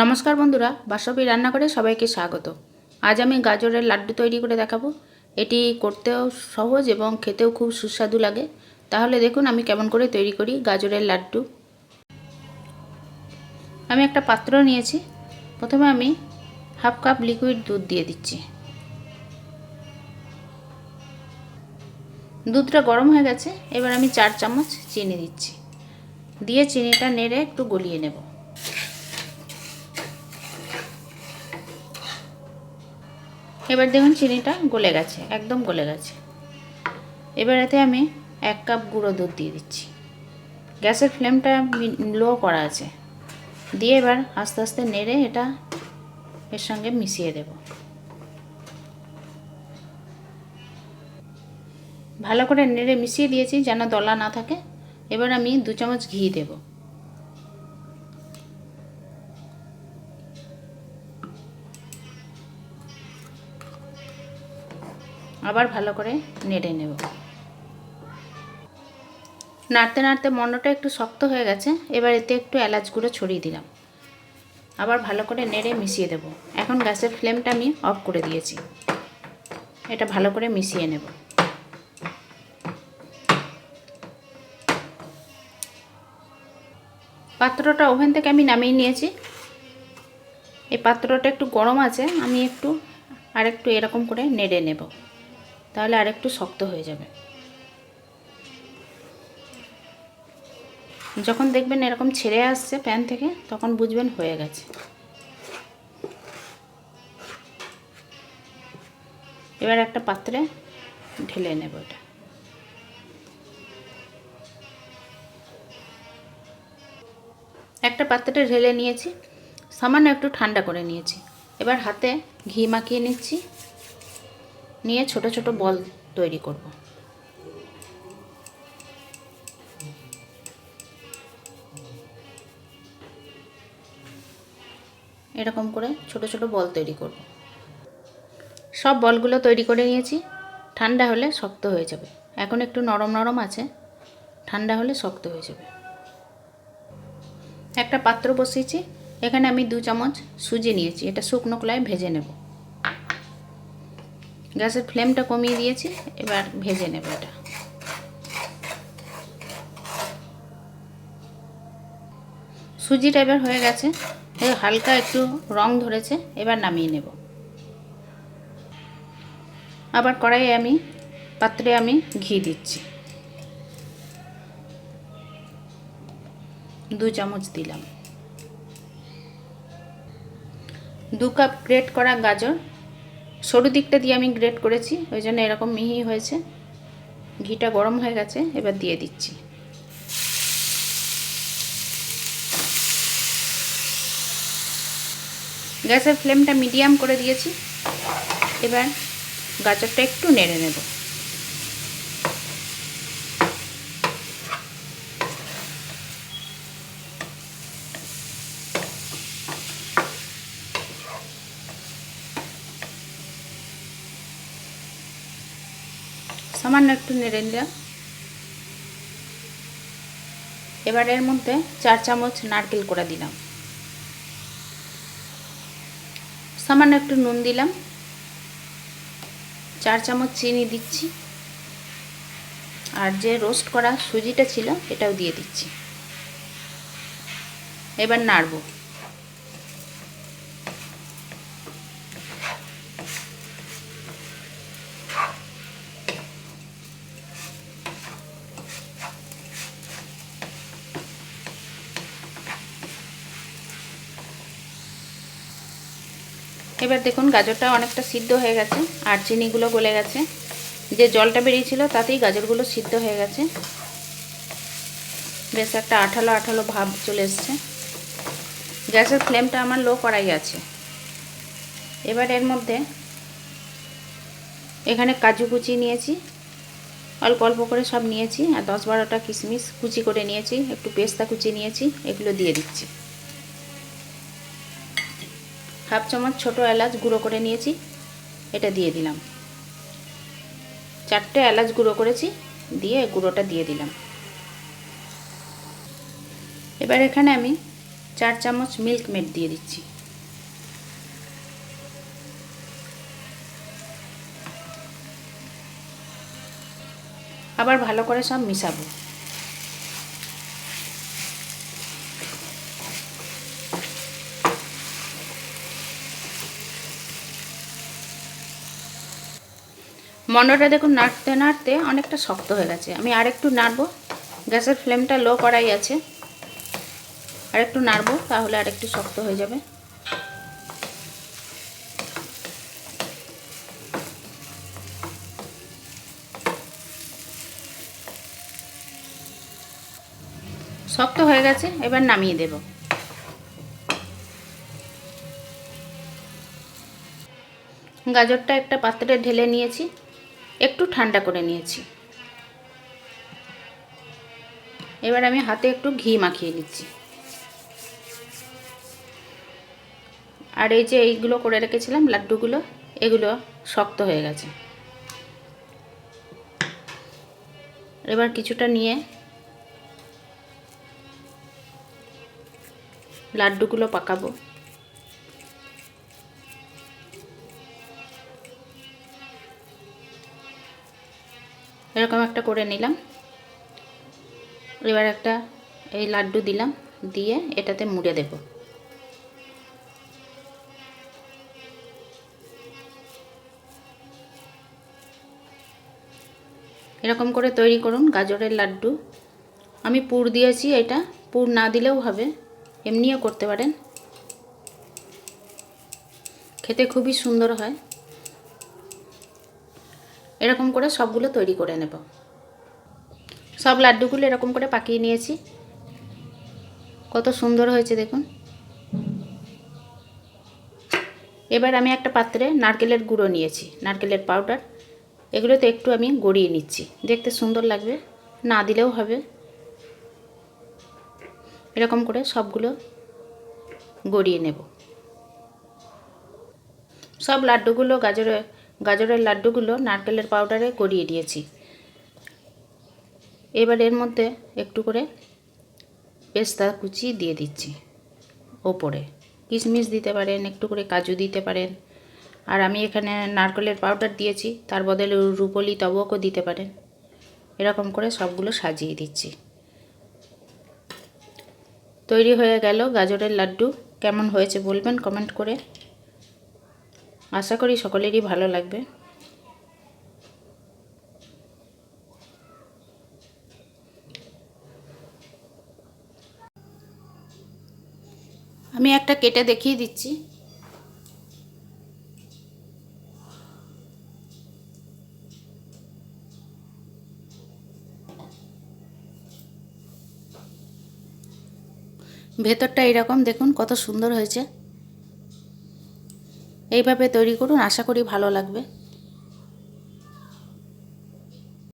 নমস্কার বন্ধুরা, বাসবি রান্না করে সবাইকে স্বাগত। আজ আমি গাজরের লাড্ডু তৈরি করে দেখাবো। এটি করতেও সহজ এবং খেতেও খুব সুস্বাদু লাগে। তাহলে দেখুন আমি কেমন করে তৈরি করি গাজরের লাড্ডু। আমি একটা পাত্র নিয়েছি। প্রথমে আমি হাফ কাপ লিকুইড দুধ দিয়ে দিচ্ছি। দুধটা গরম হয়ে গেছে, এবার আমি চার চামচ চিনি দিচ্ছি। দিয়ে চিনিটা নেড়ে একটু গলিয়ে নেব। এবার দেখুন চিনিটা গলে গেছে, একদম গলে গেছে। এবার এতে আমি এক কাপ গুঁড়ো দুধ দিয়ে দিচ্ছি। গ্যাসের ফ্লেমটা লো করা আছে। দিয়ে এবার আস্তে আস্তে নেড়ে এটা এর সঙ্গে মিশিয়ে দেব। ভালো করে নেড়ে মিশিয়ে দিয়েছি যেন দলা না থাকে। এবার আমি দু চামচ ঘি দেবো। আবার ভালো করে নেড়ে নেব। নাড়তে নাড়তে মন্ডটা একটু শক্ত হয়ে গেছে, এবার এতে একটু এলাচ গুঁড়ো ছড়িয়ে দিলাম। আবার ভালো করে নেড়ে মিশিয়ে দেব। এখন গ্যাসের ফ্লেমটা আমি অফ করে দিয়েছি। এটা ভালো করে মিশিয়ে নেব। পাত্রটা ওভেন থেকে আমি নামিয়ে নিয়েছি। এই পাত্রটা একটু গরম আছে, আমি একটু আর একটু এরকম করে নেড়ে নেব। তাহলে আরেকটু শক্ত হয়ে যাবে। যখন দেখবেন এরকম ছেড়ে আসছে প্যান থেকে, তখন বুঝবেন হয়ে গেছে। এবার একটা পাত্রে ঢেলে নেব এটা। একটা পাত্রে ঢেলে নিয়েছি, সামান্য একটু ঠান্ডা করে নিয়েছি। এবার হাতে ঘি মাখিয়ে নিচ্ছি। নিয়ে ছোট ছোট বল তৈরি করব। এরকম করে ছোট ছোট বল তৈরি করব। সব বলগুলো তৈরি করে নিয়েছি। ঠান্ডা হলে শক্ত হয়ে যাবে। এখন একটু নরম নরম আছে। ঠান্ডা হলে শক্ত হয়ে যাবে। একটা পাত্র বসিয়েছি। এখানে আমি দু চামচ সুজি নিয়েছি। এটা শুকনো কলায় ভেজে নেব। গ্যাসের ফ্লেমটা কমিয়ে দিয়েছি, এবার ভেজে নেব এটা। সুজিটা এবার হয়ে গেছে হালকা একটু রং ধরেছে, এবার নামিয়ে নেব। আবার কড়াইয়ে আমি, পাত্রে আমি ঘি দিচ্ছি। দু চামচ দিলাম। দু কাপ গ্রেট করা গাজর সরু দিকটা দিয়ে আমি গ্রেট করেছি, ওই জন্য এরকম মিহি হয়েছে। ঘিটা গরম হয়ে গেছে, এবার দিয়ে দিচ্ছি। গ্যাসের ফ্লেমটা মিডিয়াম করে দিয়েছি, এবার গাজরটা একটু নেড়ে নেব। সামান্য একটু নেড়ে নিলাম। এবার এর মধ্যে চার চামচ নারকেল করে দিলাম। সামান্য একটু নুন দিলাম। চার চামচ চিনি দিচ্ছি। আর যে রোস্ট করা সুজিটা ছিল, এটাও দিয়ে দিচ্ছি। এবার নাড়বো। এবার দেখুন গাজরটা অনেকটা সিদ্ধ হয়ে গেছে, আর চিনিগুলো গলে গেছে। যে জলটা বেরিয়েছিল তাতেই গাজরগুলো সিদ্ধ হয়ে গেছে। বেশ একটা আঠালো আঠালো ভাব চলে এসছে। গ্যাসের ফ্লেমটা আমার লো করাই আছে। এবার এর মধ্যে এখানে কাজু কুচি নিয়েছি। অল্প অল্প করে সব নিয়েছি, আর দশ বারোটা কিশমিশ কুচি করে নিয়েছি, একটু পেস্তা কুচি নিয়েছি, এগুলো দিয়ে দিচ্ছি। হাফ চামচ ছোটো এলাচ গুঁড়ো করে নিয়েছি, এটা দিয়ে দিলাম। চারটে এলাচ গুঁড়ো করেছি, দিয়ে গুঁড়োটা দিয়ে দিলাম। এবার এখানে আমি চার চামচ মিল্ক মেড দিয়ে দিচ্ছি। আবার ভালো করে সব মিশাবো। মন্ডটা দেখুন নাড়তে নাড়তে অনেকটা শক্ত হয়ে গেছে। আমি আরেকটু নাড়বো। গ্যাসের ফ্লেমটা লো করাই আছে। আরেকটু নাড়বো, তাহলে আরেকটু শক্ত হয়ে যাবে। শক্ত হয়ে গেছে, এবার নামিয়ে দেব। গাজরটা একটা পাত্রে ঢেলে নিয়েছি। একটু ঠান্ডা করে নিয়েছি। এবার আমি হাতে একটু ঘি মাখিয়ে নিচ্ছি। আর এই যে এইগুলো করে রেখেছিলাম, লাড্ডুগুলো, এগুলো শক্ত হয়ে গেছে। এবার কিছুটা নিয়ে লাড্ডুগুলো পাকাবো। এরকম একটা করে নিলাম। এবার একটা এই লাড্ডু দিলাম, দিয়ে এটাতে মুড়ে দেব। এরকম করে তৈরি করুন গাজরের লাড্ডু। আমি পুর দিয়েছি এটা, পুর না দিলেও হবে, এমনিও করতে পারেন। খেতে খুবই সুন্দর হয়। এরকম করে সবগুলো তৈরি করে নেব। সব লাড্ডুগুলো এরকম করে পাকিয়ে নিয়েছি। কত সুন্দর হয়েছে দেখুন। এবার আমি একটা পাত্রে নারকেলের গুঁড়ো নিয়েছি, নারকেলের পাউডার এগুলোতে একটু আমি গড়িয়ে নিচ্ছি। দেখতে সুন্দর লাগবে, না দিলেও হবে। এরকম করে সবগুলো গড়িয়ে নেব। সব লাড্ডুগুলো গাজরের গাজরের লাড্ডুগুলো নারকেলের পাউডারে গড়িয়ে দিয়েছি। এবার এর মধ্যে একটু করে পেস্তা কুচি দিয়ে দিচ্ছি ওপরে। কিশমিশ দিতে পারেন, একটু করে কাজু দিতে পারেন। আর আমি এখানে নারকেলের পাউডার দিয়েছি, তার বদলে রুপলি তবকও দিতে পারেন। এরকম করে সবগুলো সাজিয়ে দিচ্ছি। তৈরি হয়ে গেল গাজরের লাড্ডু। কেমন হয়েছে বলবেন কমেন্ট করে। আশা করি সকলেরই ভালো লাগবে। আমি একটা কেটে দেখিয়ে দিচ্ছি। ভেতরটা এরকম, দেখুন কত সুন্দর হয়েছে। এইভাবে তৈরি করুন আশা করি ভালো লাগবে।